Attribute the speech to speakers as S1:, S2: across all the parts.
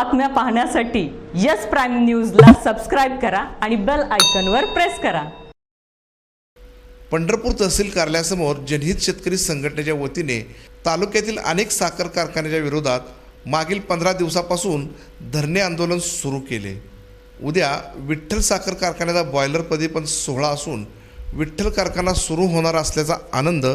S1: बातम्या पाहण्यासाठी yes prime न्यूजला सबस्क्राईब करा आणि बेल आयकनवर प्रेस करा.
S2: पंढरपूर तहसील कार्यालयासमोर जनहित शेतकरी संघटनेच्या वतीने तालुक्यातील अनेक साखर कारखान्याच्या विरोधात मागील पंधरा दिवसापासून धरणे आंदोलन सुरू केले. उद्या विठ्ठल साखर कारखान्याचा बॉयलर प्रदीपन सोहळा असून विठ्ठल कारखाना सुरू होणार असल्याचा आनंद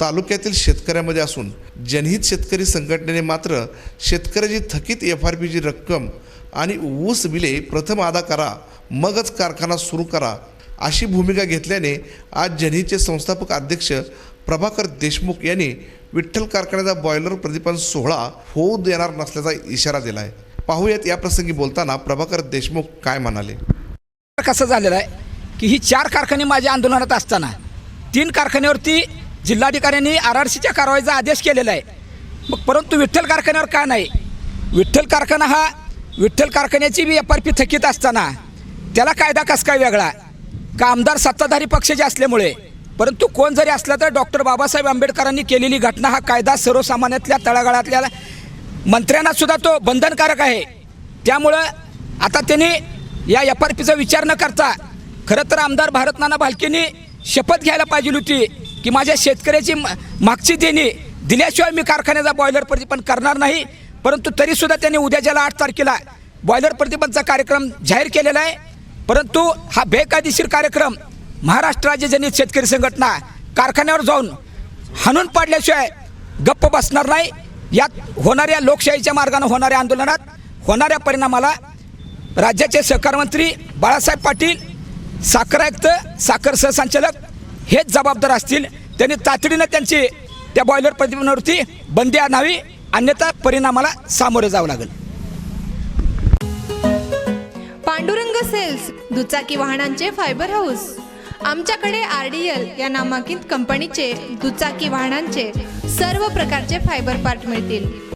S2: तालुक्यातील शेतकऱ्यामध्ये असून जनहित शेतकरी संघटनेने मात्र शेतकऱ्याची थकीत एफ आर पीची रक्कम आणि ऊस बिले प्रथम अदा करा मगच कारखाना सुरू करा अशी भूमिका घेतल्याने आज जनहितचे संस्थापक अध्यक्ष प्रभाकर देशमुख यांनी विठ्ठल कारखान्याचा बॉयलर प्रदीपन सोहळा होऊ देणार नसल्याचा इशारा दिला आहे पाहूयात या प्रसंगी बोलताना प्रभाकर देशमुख काय म्हणाले.
S3: कसं झालेलं आहे की ही चार कारखाने माझ्या आंदोलनात असताना तीन कारखान्यावरती जिल्हाधिकाऱ्यांनी आर आर सीच्या कारवाईचा आदेश केलेला आहे. मग परंतु विठ्ठल कारखान्यावर का नाही? विठ्ठल कारखाना हा विठ्ठल कारखान्याची बी एफ आर पी थकीत असताना त्याला कायदा कसा काय वेगळा? का आमदार सत्ताधारी पक्षाचे असल्यामुळे? परंतु कोण जरी असला तर डॉक्टर बाबासाहेब आंबेडकरांनी केलेली घटना हा कायदा सर्वसामान्यातल्या तळागाळातल्या मंत्र्यांना सुद्धा तो बंधनकारक आहे. त्यामुळं आता त्यांनी या एफ आर पीचा विचार न करता खरं तर आमदार भारत नाना भालकेंनी शपथ घ्यायला पाहिजे होती. की माझ्या शेतकऱ्याची मागची देणी दिल्याशिवाय मी कारखान्याचा बॉयलर प्रतिपन्न करणार नाही परंतु तरीसुद्धा त्यांनी उद्याच्याला आठ तारखेला बॉयलर प्रतिपन्नचा कार्यक्रम जाहीर केलेला आहे. परंतु हा बेकायदेशीर कार्यक्रम महाराष्ट्र राज्य शेतकरी संघटना कारखान्यावर जाऊन हाणून पाडल्याशिवाय गप्प बसणार नाही. यात होणाऱ्या लोकशाहीच्या मार्गाने होणाऱ्या आंदोलनात होणाऱ्या परिणामाला राज्याचे सहकार मंत्री बाळासाहेब पाटील साखर आयुक्त साखर सहसंचालक हेच जबाबदार असतील. त्यांनी तातडीनं त्यांची त्या बॉयलर प्रतिमेवरती बंदी आणावी. अन्यथा परिणामाला सामोरं जावं लागेल.
S4: पांडुरंग सेल्स दुचाकी वाहनांचे फायबर हाऊस आमच्याकडे आर डी एल या नामांकित कंपनीचे दुचाकी वाहनांचे सर्व प्रकारचे फायबर पार्ट मिळतील.